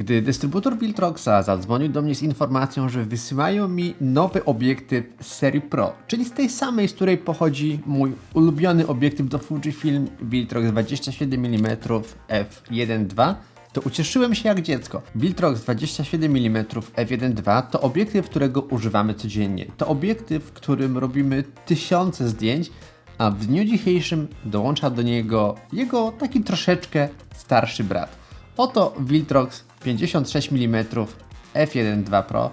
Gdy dystrybutor Viltroxa zadzwonił do mnie z informacją, że wysyłają mi nowy obiektyw z serii Pro, czyli z tej samej, z której pochodzi mój ulubiony obiektyw do Fujifilm Viltrox 27 mm f1.2, to ucieszyłem się jak dziecko. Viltrox 27 mm f1.2 to obiektyw, którego używamy codziennie. To obiektyw, w którym robimy tysiące zdjęć, a w dniu dzisiejszym dołącza do niego jego taki troszeczkę starszy brat. Oto Viltrox 56 mm f1.2 Pro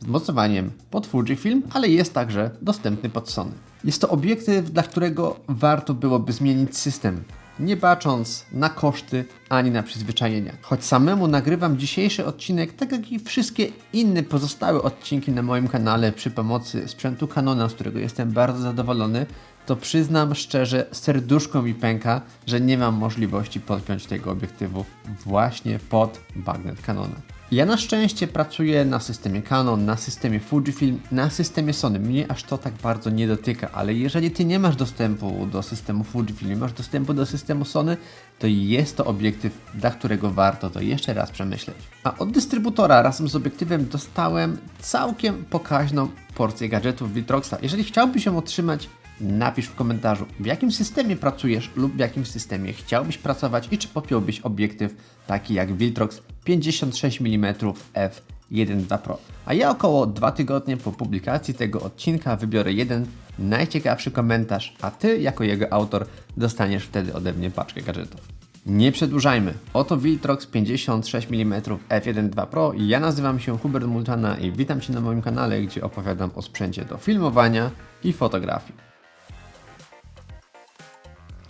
z mocowaniem pod Fujifilm, ale jest także dostępny pod Sony. Jest to obiektyw, dla którego warto byłoby zmienić system, nie bacząc na koszty ani na przyzwyczajenia. Choć samemu nagrywam dzisiejszy odcinek, tak jak i wszystkie inne pozostałe odcinki na moim kanale przy pomocy sprzętu Canona, z którego jestem bardzo zadowolony, to przyznam szczerze, serduszko mi pęka, że nie mam możliwości podpiąć tego obiektywu właśnie pod bagnet Canona. Ja na szczęście pracuję na systemie Canon, na systemie Fujifilm, na systemie Sony. Mnie aż to tak bardzo nie dotyka, ale jeżeli ty nie masz dostępu do systemu Fujifilm, nie masz dostępu do systemu Sony, to jest to obiektyw, dla którego warto to jeszcze raz przemyśleć. A od dystrybutora razem z obiektywem dostałem całkiem pokaźną porcję gadżetów Viltroxa. Jeżeli chciałbyś ją otrzymać, Napisz w komentarzu, w jakim systemie pracujesz lub w jakim systemie chciałbyś pracować i czy popiąłbyś obiektyw taki jak Viltrox 56 mm f1.2 Pro. A ja około 2 tygodnie po publikacji tego odcinka wybiorę jeden najciekawszy komentarz, a Ty jako jego autor dostaniesz wtedy ode mnie paczkę gadżetów. Nie przedłużajmy. Oto Viltrox 56 mm f1.2 Pro ja nazywam się Hubert Multana i witam Cię na moim kanale, gdzie opowiadam o sprzęcie do filmowania i fotografii.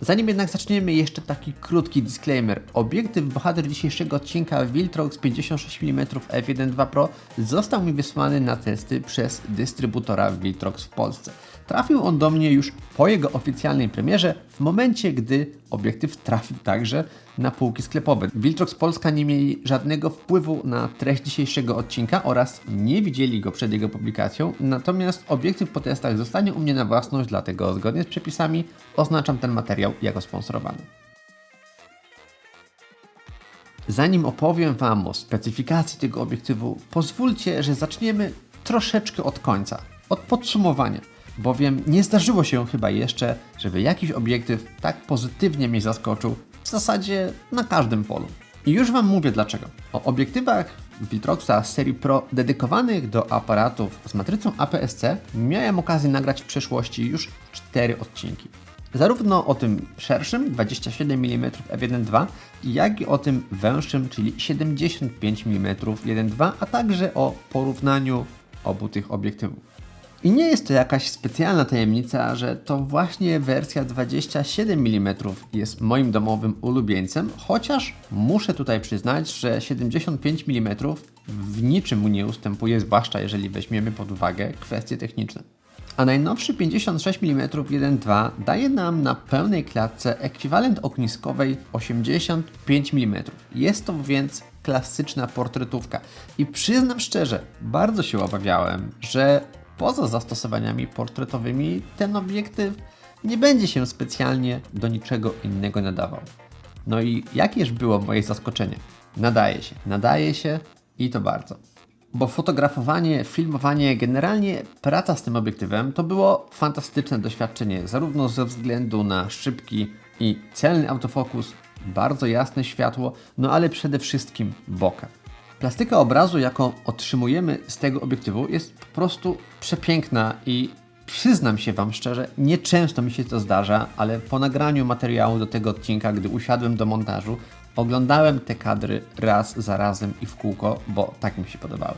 Zanim jednak zaczniemy, jeszcze taki krótki disclaimer. Obiektyw bohater dzisiejszego odcinka Viltrox 56 mm f1.2 Pro został mi wysłany na testy przez dystrybutora Viltrox w Polsce. Trafił on do mnie już po jego oficjalnej premierze, w momencie gdy obiektyw trafił także na półki sklepowe. Viltrox Polska nie mieli żadnego wpływu na treść dzisiejszego odcinka oraz nie widzieli go przed jego publikacją, natomiast obiektyw po testach zostanie u mnie na własność, dlatego zgodnie z przepisami oznaczam ten materiał jako sponsorowany. Zanim opowiem Wam o specyfikacji tego obiektywu, pozwólcie, że zaczniemy troszeczkę od końca, od podsumowania bowiem nie zdarzyło się chyba jeszcze, żeby jakiś obiektyw tak pozytywnie mnie zaskoczył w zasadzie na każdym polu. I już Wam mówię dlaczego. O obiektywach Viltroxa serii Pro dedykowanych do aparatów z matrycą APS-C miałem okazję nagrać w przeszłości już 4 odcinki. Zarówno o tym szerszym 27 mm f1.2, jak i o tym węższym, czyli 75 mm 1.2, a także o porównaniu obu tych obiektywów. I nie jest to jakaś specjalna tajemnica, że to właśnie wersja 27 mm jest moim domowym ulubieńcem, chociaż muszę tutaj przyznać, że 75 mm w niczym mu nie ustępuje, zwłaszcza jeżeli weźmiemy pod uwagę kwestie techniczne. A najnowszy 56 mm 1.2 daje nam na pełnej klatce ekwiwalent ogniskowej 85 mm. Jest to więc klasyczna portretówka. I przyznam szczerze, bardzo się obawiałem, że poza zastosowaniami portretowymi ten obiektyw nie będzie się specjalnie do niczego innego nadawał. No i jakież było moje zaskoczenie? Nadaje się, nadaje się i to bardzo. Bo fotografowanie, filmowanie, generalnie praca z tym obiektywem to było fantastyczne doświadczenie, zarówno ze względu na szybki i celny autofokus, bardzo jasne światło, no ale przede wszystkim bokeh. Plastyka obrazu, jaką otrzymujemy z tego obiektywu, jest po prostu przepiękna i przyznam się Wam szczerze, nieczęsto mi się to zdarza, ale po nagraniu materiału do tego odcinka, gdy usiadłem do montażu, oglądałem te kadry raz za razem i w kółko, bo tak mi się podobały.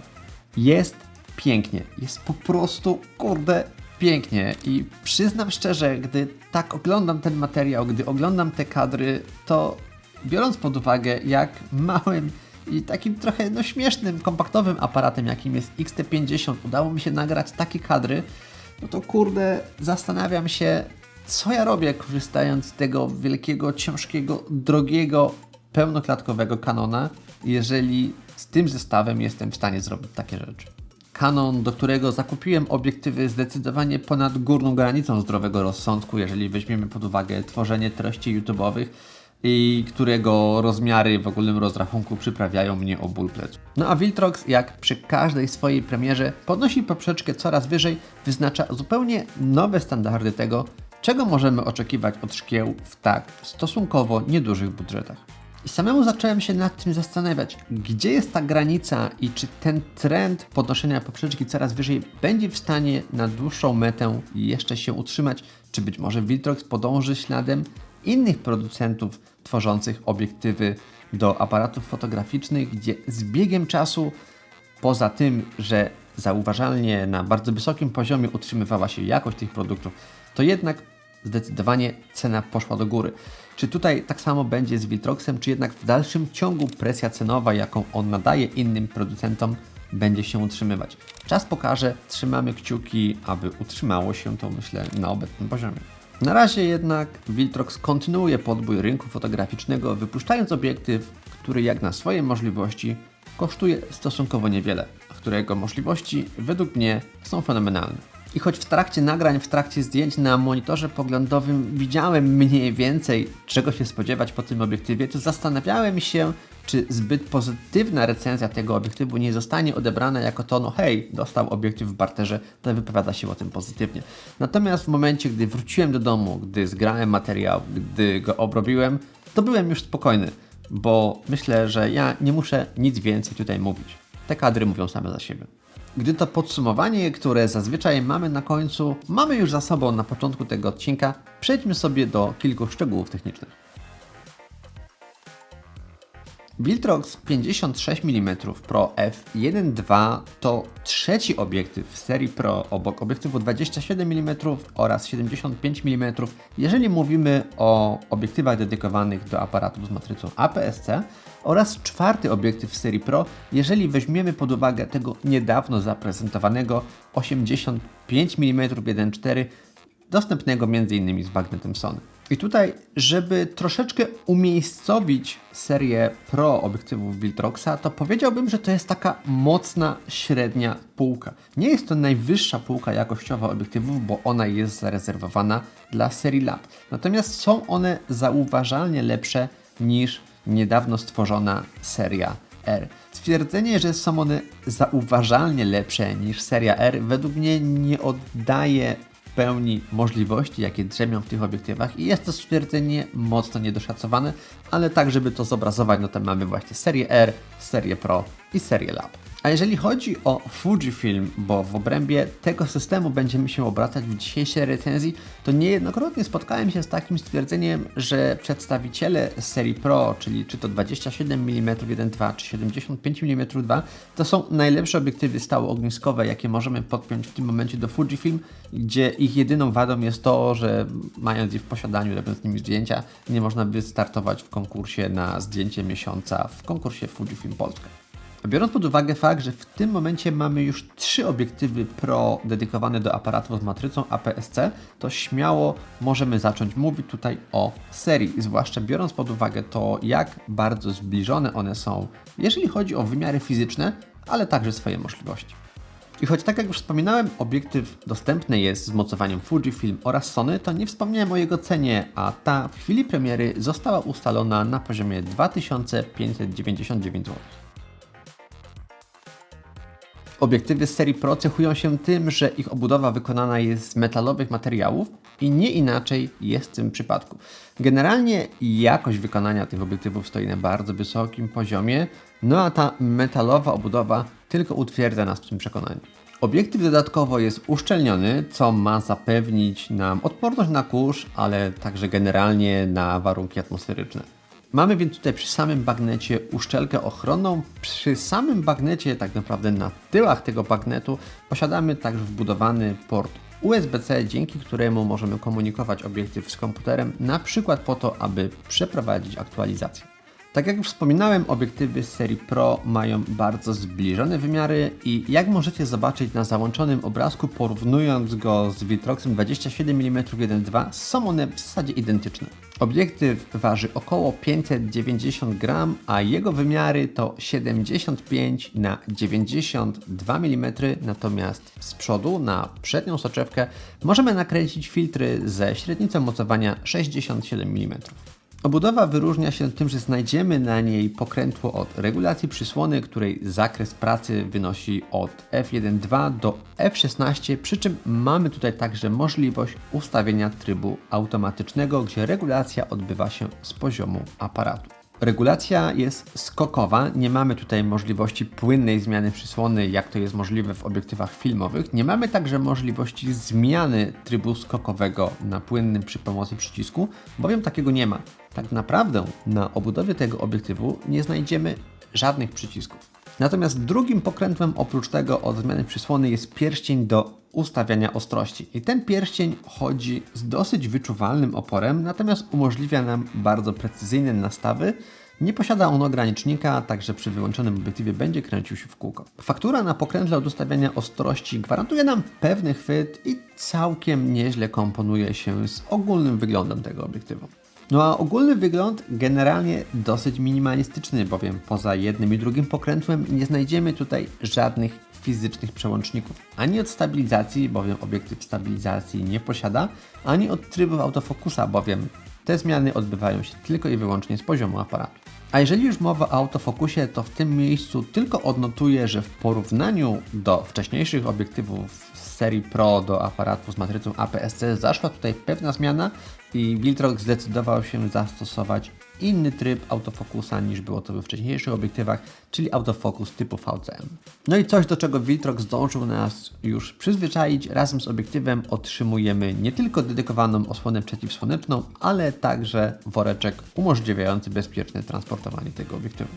Jest pięknie, jest po prostu, kurde, pięknie i przyznam szczerze, gdy tak oglądam ten materiał, gdy oglądam te kadry, to biorąc pod uwagę, jak małym i takim trochę no, śmiesznym, kompaktowym aparatem, jakim jest XT50, udało mi się nagrać takie kadry, no to kurde, zastanawiam się, co ja robię, korzystając z tego wielkiego, ciężkiego, drogiego, pełnoklatkowego Canona, jeżeli z tym zestawem jestem w stanie zrobić takie rzeczy. Canon, do którego zakupiłem obiektywy zdecydowanie ponad górną granicą zdrowego rozsądku, jeżeli weźmiemy pod uwagę tworzenie treści YouTube'owych, i którego rozmiary w ogólnym rozrachunku przyprawiają mnie o ból pleców. No a Viltrox, jak przy każdej swojej premierze, podnosi poprzeczkę coraz wyżej, wyznacza zupełnie nowe standardy tego, czego możemy oczekiwać od szkieł w tak stosunkowo niedużych budżetach. I samemu zacząłem się nad tym zastanawiać, gdzie jest ta granica i czy ten trend podnoszenia poprzeczki coraz wyżej będzie w stanie na dłuższą metę jeszcze się utrzymać, czy być może Viltrox podąży śladem innych producentów tworzących obiektywy do aparatów fotograficznych, gdzie z biegiem czasu, poza tym, że zauważalnie na bardzo wysokim poziomie utrzymywała się jakość tych produktów, to jednak zdecydowanie cena poszła do góry. Czy tutaj tak samo będzie z Viltroxem, czy jednak w dalszym ciągu presja cenowa, jaką on nadaje innym producentom, będzie się utrzymywać? Czas pokaże, trzymamy kciuki, aby utrzymało się to, myślę, na obecnym poziomie. Na razie jednak Viltrox kontynuuje podbój rynku fotograficznego, wypuszczając obiektyw, który jak na swoje możliwości kosztuje stosunkowo niewiele, a którego możliwości według mnie są fenomenalne. I choć w trakcie nagrań, w trakcie zdjęć na monitorze poglądowym widziałem mniej więcej, czego się spodziewać po tym obiektywie, to zastanawiałem się, czy zbyt pozytywna recenzja tego obiektywu nie zostanie odebrana jako to, no hej, dostał obiektyw w barterze, to wypowiada się o tym pozytywnie. Natomiast w momencie, gdy wróciłem do domu, gdy zgrałem materiał, gdy go obrobiłem, to byłem już spokojny, bo myślę, że ja nie muszę nic więcej tutaj mówić. Te kadry mówią same za siebie. Gdy to podsumowanie, które zazwyczaj mamy na końcu, mamy już za sobą na początku tego odcinka, przejdźmy sobie do kilku szczegółów technicznych. Viltrox 56 mm Pro f1.2 to trzeci obiektyw w serii Pro obok obiektywu 27 mm oraz 75 mm, jeżeli mówimy o obiektywach dedykowanych do aparatów z matrycą APS-C oraz czwarty obiektyw w serii Pro, jeżeli weźmiemy pod uwagę tego niedawno zaprezentowanego 85 mm 1.4 dostępnego m.in. z bagnetem Sony. I tutaj, żeby troszeczkę umiejscowić serię Pro obiektywów Viltroxa, to powiedziałbym, że to jest taka mocna, średnia półka. Nie jest to najwyższa półka jakościowa obiektywów, bo ona jest zarezerwowana dla serii Lab. Natomiast są one zauważalnie lepsze niż niedawno stworzona seria R. Stwierdzenie, że są one zauważalnie lepsze niż seria R, według mnie nie oddaje pełni możliwości, jakie drzemią w tych obiektywach i jest to stwierdzenie mocno niedoszacowane, ale tak, żeby to zobrazować, no to mamy właśnie serię R, serię Pro i serię Lab. A jeżeli chodzi o Fujifilm, bo w obrębie tego systemu będziemy się obracać w dzisiejszej recenzji, to niejednokrotnie spotkałem się z takim stwierdzeniem, że przedstawiciele serii Pro, czyli czy to 27 mm 1.2 czy 75 mm 2, to są najlepsze obiektywy stałoogniskowe, jakie możemy podpiąć w tym momencie do Fujifilm, gdzie ich jedyną wadą jest to, że mając je w posiadaniu, robiąc nimi zdjęcia, nie można wystartować w konkursie na zdjęcie miesiąca w konkursie Fujifilm Polska. Biorąc pod uwagę fakt, że w tym momencie mamy już trzy obiektywy Pro dedykowane do aparatów z matrycą APS-C, to śmiało możemy zacząć mówić tutaj o serii, zwłaszcza biorąc pod uwagę to, jak bardzo zbliżone one są, jeżeli chodzi o wymiary fizyczne, ale także swoje możliwości. I choć tak jak już wspominałem, obiektyw dostępny jest z mocowaniem Fujifilm oraz Sony, to nie wspomniałem o jego cenie, a ta w chwili premiery została ustalona na poziomie 2599 zł. Obiektywy z serii Pro cechują się tym, że ich obudowa wykonana jest z metalowych materiałów i nie inaczej jest w tym przypadku. Generalnie jakość wykonania tych obiektywów stoi na bardzo wysokim poziomie, no a ta metalowa obudowa tylko utwierdza nas w tym przekonaniu. Obiektyw dodatkowo jest uszczelniony, co ma zapewnić nam odporność na kurz, ale także generalnie na warunki atmosferyczne. Mamy więc tutaj przy samym bagnecie uszczelkę ochronną. Przy samym bagnecie, tak naprawdę na tyłach tego bagnetu, posiadamy także wbudowany port USB-C, dzięki któremu możemy komunikować obiektyw z komputerem, na przykład po to, aby przeprowadzić aktualizację. Tak jak już wspominałem, obiektywy serii Pro mają bardzo zbliżone wymiary i jak możecie zobaczyć na załączonym obrazku, porównując go z Viltroxem 27 mm 1.2, są one w zasadzie identyczne. Obiektyw waży około 590 gram, a jego wymiary to 75 na 92 mm, natomiast z przodu na przednią soczewkę możemy nakręcić filtry ze średnicą mocowania 67 mm. Obudowa wyróżnia się tym, że znajdziemy na niej pokrętło od regulacji przysłony, której zakres pracy wynosi od F1.2 do F16, przy czym mamy tutaj także możliwość ustawienia trybu automatycznego, gdzie regulacja odbywa się z poziomu aparatu. Regulacja jest skokowa, nie mamy tutaj możliwości płynnej zmiany przysłony, jak to jest możliwe w obiektywach filmowych. Nie mamy także możliwości zmiany trybu skokowego na płynnym przy pomocy przycisku, bowiem takiego nie ma. Tak naprawdę na obudowie tego obiektywu nie znajdziemy żadnych przycisków. Natomiast drugim pokrętłem oprócz tego od zmiany przysłony jest pierścień do ustawiania ostrości. I ten pierścień chodzi z dosyć wyczuwalnym oporem, natomiast umożliwia nam bardzo precyzyjne nastawy. Nie posiada on ogranicznika, także przy wyłączonym obiektywie będzie kręcił się w kółko. Faktura na pokrętle od ustawiania ostrości gwarantuje nam pewny chwyt i całkiem nieźle komponuje się z ogólnym wyglądem tego obiektywu. No a ogólny wygląd generalnie dosyć minimalistyczny, bowiem poza jednym i drugim pokrętłem nie znajdziemy tutaj żadnych fizycznych przełączników. Ani od stabilizacji, bowiem obiektyw stabilizacji nie posiada, ani od trybów autofokusa, bowiem te zmiany odbywają się tylko i wyłącznie z poziomu aparatu. A jeżeli już mowa o autofokusie, to w tym miejscu tylko odnotuję, że w porównaniu do wcześniejszych obiektywów z serii Pro do aparatu z matrycą APS-C zaszła tutaj pewna zmiana i Viltrox zdecydował się zastosować inny tryb autofokusa niż było to we wcześniejszych obiektywach, czyli autofokus typu VCM. No i coś, do czego Viltrox zdążył nas już przyzwyczaić, razem z obiektywem otrzymujemy nie tylko dedykowaną osłonę przeciwsłoneczną, ale także woreczek umożliwiający bezpieczne transportowanie tego obiektywu.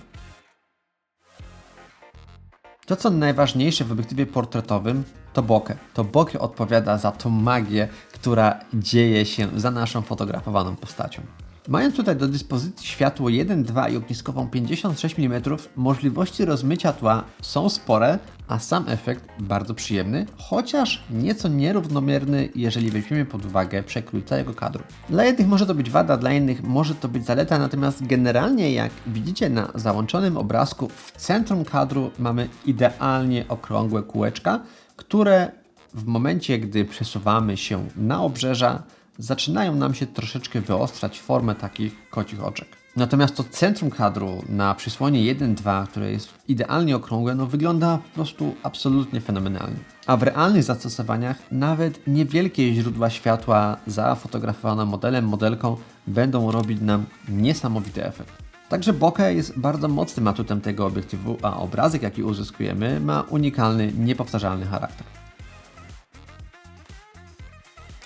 To, co najważniejsze w obiektywie portretowym, to bokeh. To bokeh odpowiada za tą magię, która dzieje się za naszą fotografowaną postacią. Mając tutaj do dyspozycji światło 1.2 i ogniskową 56 mm, możliwości rozmycia tła są spore, a sam efekt bardzo przyjemny, chociaż nieco nierównomierny, jeżeli weźmiemy pod uwagę przekrój całego kadru. Dla jednych może to być wada, dla innych może to być zaleta, natomiast generalnie jak widzicie na załączonym obrazku, w centrum kadru mamy idealnie okrągłe kółeczka, które w momencie, gdy przesuwamy się na obrzeża, zaczynają nam się troszeczkę wyostrać formę takich kocich oczek. Natomiast to centrum kadru na przysłonie 1-2, które jest idealnie okrągłe, no wygląda po prostu absolutnie fenomenalnie. A w realnych zastosowaniach nawet niewielkie źródła światła zafotografowane modelem, modelką będą robić nam niesamowity efekt. Także bokeh jest bardzo mocnym atutem tego obiektywu, a obrazek jaki uzyskujemy ma unikalny, niepowtarzalny charakter.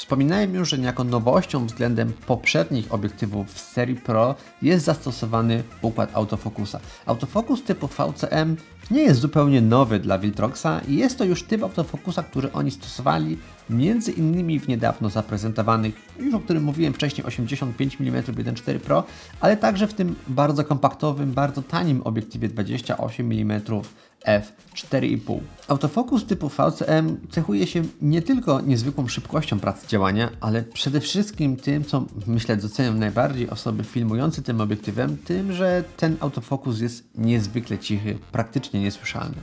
Wspominałem już, że niejako nowością względem poprzednich obiektywów w serii Pro jest zastosowany układ autofokusa. Autofokus typu VCM nie jest zupełnie nowy dla Viltroxa i jest to już typ autofokusa, który oni stosowali między innymi w niedawno zaprezentowanych, już o którym mówiłem wcześniej, 85 mm 1.4 Pro, ale także w tym bardzo kompaktowym, bardzo tanim obiektywie 28 mm f4,5. Autofokus typu VCM cechuje się nie tylko niezwykłą szybkością pracy działania, ale przede wszystkim tym, co myślę docenią najbardziej osoby filmujące tym obiektywem, tym, że ten autofokus jest niezwykle cichy, praktycznie niesłyszalny.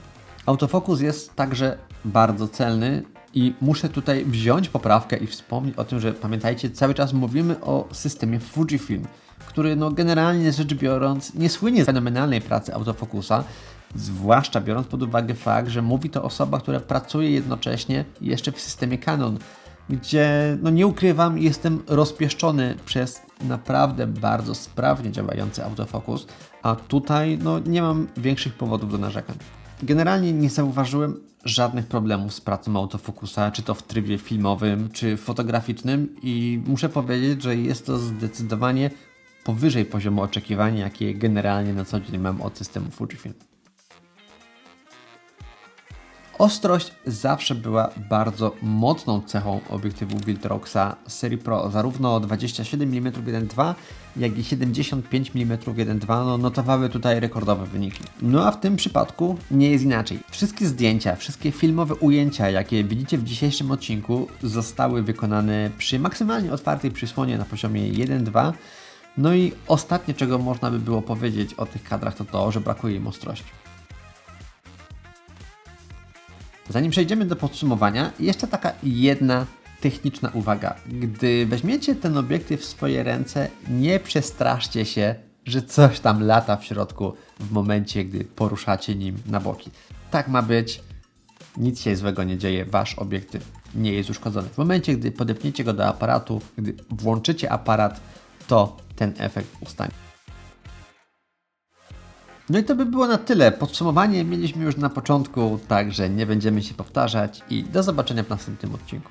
Autofokus jest także bardzo celny i muszę tutaj wziąć poprawkę i wspomnieć o tym, że pamiętajcie, cały czas mówimy o systemie Fujifilm, który no generalnie rzecz biorąc nie słynie z fenomenalnej pracy autofokusa, Zwłaszcza biorąc pod uwagę fakt, że mówi to osoba, która pracuje jednocześnie jeszcze w systemie Canon, gdzie, no nie ukrywam, jestem rozpieszczony przez naprawdę bardzo sprawnie działający autofokus, a tutaj no, nie mam większych powodów do narzekań. Generalnie nie zauważyłem żadnych problemów z pracą autofokusa, czy to w trybie filmowym, czy fotograficznym i muszę powiedzieć, że jest to zdecydowanie powyżej poziomu oczekiwania, jakie generalnie na co dzień mam od systemu Fujifilm. Ostrość zawsze była bardzo mocną cechą obiektywu Viltroxa serii Pro. Zarówno 27 mm 1.2, jak i 75 mm 1.2 no, notowały tutaj rekordowe wyniki. No a w tym przypadku nie jest inaczej. Wszystkie zdjęcia, wszystkie filmowe ujęcia, jakie widzicie w dzisiejszym odcinku, zostały wykonane przy maksymalnie otwartej przysłonie na poziomie 1.2. No i ostatnie, czego można by było powiedzieć o tych kadrach, to to, że brakuje im ostrości. Zanim przejdziemy do podsumowania, jeszcze taka jedna techniczna uwaga. Gdy weźmiecie ten obiektyw w swoje ręce, nie przestraszcie się, że coś tam lata w środku w momencie, gdy poruszacie nim na boki. Tak ma być. Nic się złego nie dzieje, wasz obiektyw nie jest uszkodzony. W momencie, gdy podepniecie go do aparatu, gdy włączycie aparat, to ten efekt ustanie. No i to by było na tyle. Podsumowanie mieliśmy już na początku, także nie będziemy się powtarzać i do zobaczenia w następnym odcinku.